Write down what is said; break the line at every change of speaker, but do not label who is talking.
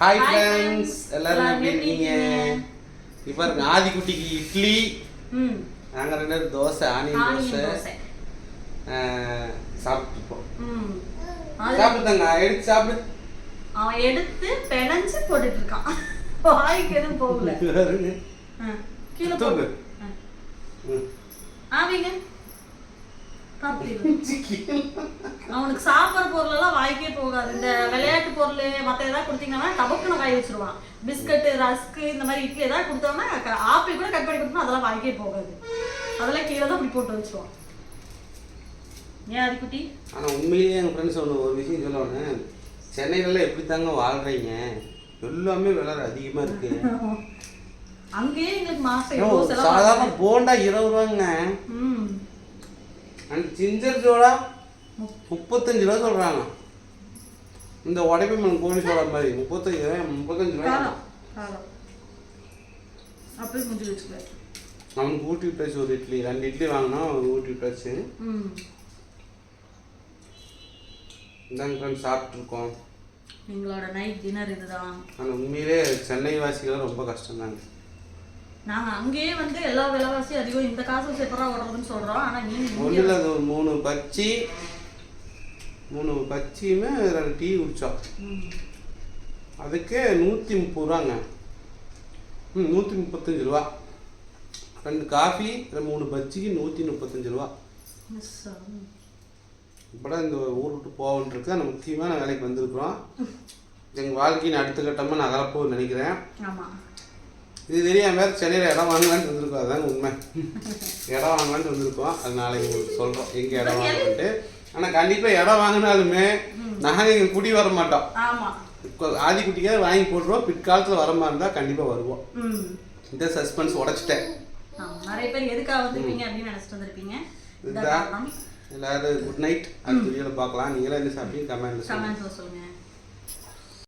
Hi friends. எல்லாரும் எப்படி இருக்கீங்க? இப்போ இருக்கு ஆதிக்குட்டிக்கு இட்லி.
ம்.
நாங்கள் ரெண்டு பேரும் தோசை ஆனியன் தோசை. சாப்பிட்டுருப்போம் சாப்பிட்டுதாங்க எடுத்து சாப்பிடு.
அவன் எடுத்து பெனஞ்சு போட்டுட்டு இருக்கான் வாய்க்கு எதுவும் போகல. கீழே.
ம்.
ஆவிங்க. அவனுக்கு சாப்பிட்ற பொருள் எல்லாம் வாய்க்கே போகாது. இந்த விளையாட்டு பொருள் மற்ற ஏதாவது கொடுத்தீங்கன்னா டபக்குன்னு வாய் வச்சிருவான். பிஸ்கட்டு ரஸ்க்கு இந்த மாதிரி இட்லி ஏதாவது கொடுத்தோம்னா ஆப்பிள் கூட கட் பண்ணி கொடுத்தோம்னா அதெல்லாம் வாய்க்கே போகாது. அதெல்லாம் கீழே தான் இப்படி போட்டு வச்சிருவான். ஏன் அதுக்குட்டி
ஆனா உண்மையிலேயே எங்கள் ஃப்ரெண்ட்ஸ் ஒன்று ஒரு விஷயம் சொல்லுவாங்க சென்னையிலலாம் எப்படி தாங்க வாழ்றீங்க? எல்லாமே விலை அதிகமாக இருக்கு.
அங்கேயே எங்களுக்கு மாசம்
சாதாரண. போண்டா இருபது ரூபாங்க. அண்ட் ஜிஞ்சர் சோடா முப்பத்தஞ்சு ரூபா சொல்றாங்க. இந்த உடைப்பு கோழி சோடா மாதிரி முப்பத்தஞ்சு ரூபாய் முப்பத்தஞ்சு
காரம் அப்படியே முடிஞ்சு
அவனுக்கு ஊட்டி விட்டாச்சு ஒரு இட்லி ரெண்டு இட்லி வாங்கினா ஊட்டி விட்டாச்சு. இந்தாங்க ஃப்ரெண்ட்ஸ் சாப்பிட்ருக்கோம்
எங்களோட நைட் டின்னர் இதுதான்.
ஆனால் உண்மையிலே சென்னை வாசிகள் ரொம்ப கஷ்டம்தாங்க.
நாங்க அங்கேயே வந்து எல்லா விலைவாசி அதிகம் இந்த காசு செப்பரா ஓடுறதுன்னு சொல்றோம். ஆனா நீங்க இங்க-
ஒன்றும் அது ஒரு மூணு பச்சி மூணு பச்சியுமே ரெண்டு டீ குடித்தோம். அதுக்கே நூற்றி முப்பது ரூபாங்க. ம் நூற்றி முப்பத்தஞ்சு ரூபா. ரெண்டு காஃபி ரெண்டு மூணு பஜ்ஜிக்கு நூற்றி முப்பத்தஞ்சு ரூபா. இப்போதான் இந்த ஊர் விட்டு போகன்றிருக்கு அந்த முக்கியமான வேலைக்கு வந்திருக்கிறோம். எங்கள் வாழ்க்கையின் அடுத்த கட்டமாக நகரப்போகுதுன்னு நினைக்கிறேன்.
ஆமா.
இது தெரியாம வேறு சென்னையில் இடம் வாங்கலான்ட்டு வந்திருக்கோம் அதாங்க உண்மை. இடம் வாங்கலான்ட்டு வந்திருக்கோம் அது நாளைக்கு உங்களுக்கு சொல்கிறோம் எங்கே இடம் வாங்கலான்ட்டு ஆனால் கண்டிப்பாக இடம் வாங்கினாலுமே நாங்கள் இங்கே குடி வர மாட்டோம்.
ஆமா.
இப்போ ஆதிக்குட்டிக்காக வாங்கி போட்டுருவோம். பிற்காலத்தில் வர மாதிரி இருந்தால் கண்டிப்பாக வருவோம். இந்த சஸ்பென்ஸ் உடைச்சிட்டேன்.
நிறைய பேர் எதுக்காக வந்திருப்பீங்க அப்படின்னு நினைச்சிட்டு வந்திருப்பீங்க?
எல்லாரும் குட் நைட் அடுத்த வீடியோவில் பார்க்கலாம். நீங்களும் என்ன சாப்பிட்டீங்க? கமெண்ட்ல சொல்லுங்கள்